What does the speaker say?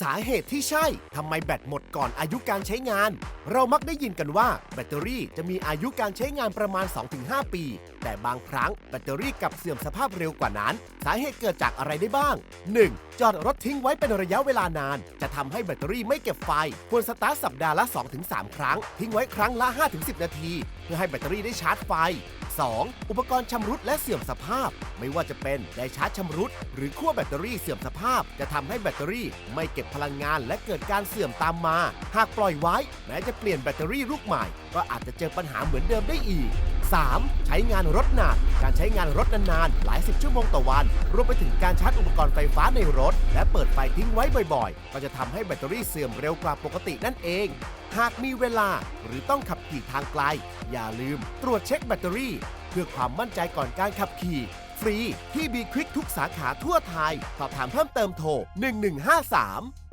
สาเหตุที่ใช่ทำไมแบตหมดก่อนอายุการใช้งาน เรามักได้ยินกันว่าแบตเตอรี่จะมีอายุการใช้งานประมาณ 2-5 ปี แต่บางครั้งแบตเตอรี่กลับเสื่อมสภาพเร็วกว่านั้น สาเหตุเกิดจากอะไรได้บ้าง 1. จอดรถทิ้งไว้เป็นระยะเวลานาน จะทำให้แบตเตอรี่ไม่เก็บไฟ ควรสตาร์ทสัปดาห์ละ 2-3 ครั้ง ทิ้งไว้ครั้งละ 5-10 นาที เพื่อให้แบตเตอรี่ได้ชาร์จไฟ 2. อุปกรณ์ชำรุดและเสื่อมสภาพ ไม่ว่าจะเป็นไดชาร์จชำรุด หรือขั้วแบตเตอรี่เสื่อมสภาพ จะทำให้แบตเตอรี่ไม่เก็บพลังงานและเกิดการเสื่อมตามมา หากปล่อยไว้ แม้จะเปลี่ยนแบตเตอรี่ลูกใหม่ ก็อาจจะเจอปัญหาเหมือนเดิมได้อีก 3. ใช้งานรถหนักการใช้งานรถนานๆ หลายสิบชั่วโมงต่อวัน รวมไปถึงการชาร์จอุปกรณ์ไฟฟ้าในรถ และเปิดไฟทิ้งไว้บ่อยๆ ก็จะทำให้แบตเตอรี่เสื่อมเร็วกว่าปกตินั่นเอง หากมีเวลาหรือต้องขับขี่ทางไกล อย่าลืม ตรวจเช็คแบตเตอรี่ เพื่อความมั่นใจก่อนการขับขี่ ฟรี ที่บีควิกทุกสาขาทั่วไทย สอบถามเพิ่มเติมโทร 1153